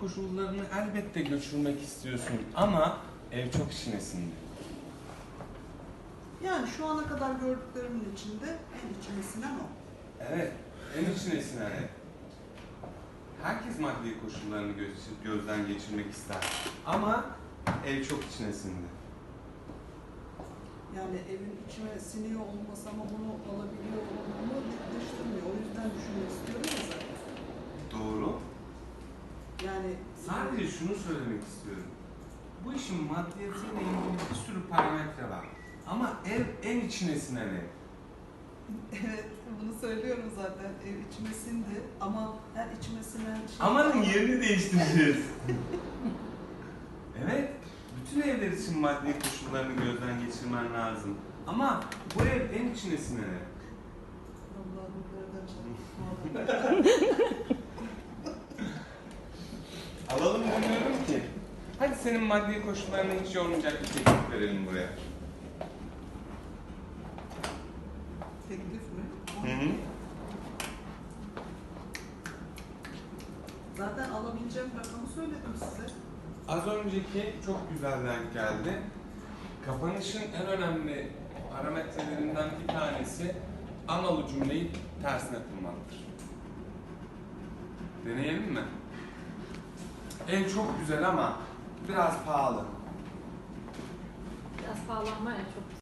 koşullarını elbette göçürmek istiyorsun ama ev çok içine sindi. Yani şu ana kadar gördüklerimin içinde en içime sinen o. Evet, en içine sinen ev. Herkes maddi koşullarını göz- gözden geçirmek ister. Ama ev çok içine sindi. Yani evin içime siniyor olması ama bunu alabiliyor olmamı netleştirmiyor. O yüzden düşünmek istiyorum ya zaten. Doğru. Yani Sadece şunu söylemek istiyorum. Bu işin maddiyetiyle ilgili bir sürü parametre var. Ama ev en içine sinen ev. Evet, bunu söylüyorum zaten. Ev içime sindi ama her içime sinen şey... Amanın yerini değiştireceğiz. evet, bütün evler için maddi koşullarını gözden geçirmen lazım. Ama bu ev en içine sinen ev. Allah'ım nereden Alalım demiyorum ki. Hadi senin maddi koşullarını hiç yormayacak bir teklif verelim buraya. Teklif mi? Hı hı. Zaten alabileceğim rakamı söyledim size. Az önceki çok güzel denk geldi. Kapanışın en önemli parametrelerinden bir tanesi analı cümleyi tersine kurmaktır. Deneyelim mi? Ev çok güzel ama biraz pahalı. Biraz pahalanma ya çok